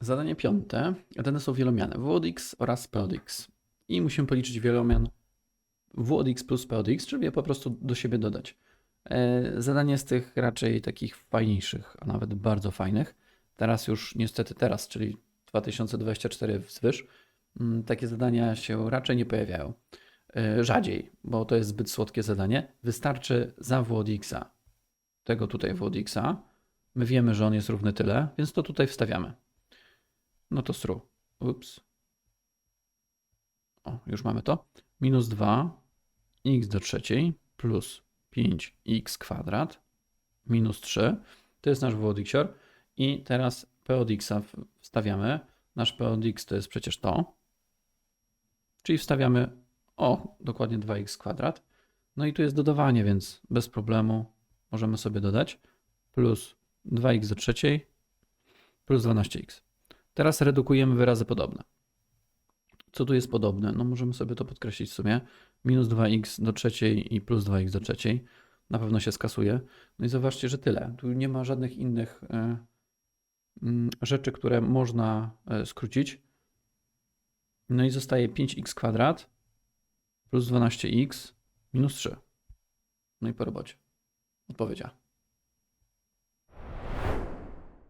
Zadanie piąte. Dane są wielomiane. W od x oraz P od x. I musimy policzyć wielomian W od x plus P od x, żeby je po prostu do siebie dodać. E, Zadanie z tych raczej takich fajniejszych, a nawet bardzo fajnych. Teraz już niestety teraz, czyli 2024 wzwyż, mm, takie zadania się raczej nie pojawiają. E, Rzadziej, bo to jest zbyt słodkie zadanie. Wystarczy za W od x, tego tutaj W od x. My wiemy, że on jest równy tyle, więc to tutaj wstawiamy. No to stru. Ups. O, już mamy to. Minus 2 x do trzeciej plus 5x kwadrat minus 3. To jest nasz w. I teraz p od x wstawiamy. Nasz p od x to jest przecież to. Czyli wstawiamy, o, dokładnie 2x kwadrat. No i tu jest dodawanie, więc bez problemu możemy sobie dodać. Plus 2x do trzeciej plus 12x. Teraz redukujemy wyrazy podobne. Co tu jest podobne? No możemy sobie to podkreślić w sumie. Minus 2x do trzeciej i plus 2x do trzeciej. Na pewno się skasuje. No i zobaczcie, że tyle. Tu nie ma żadnych innych e, mm, rzeczy, które można e, skrócić. No i zostaje 5x kwadrat plus 12x minus 3. No i po robocie. Odpowiedzia.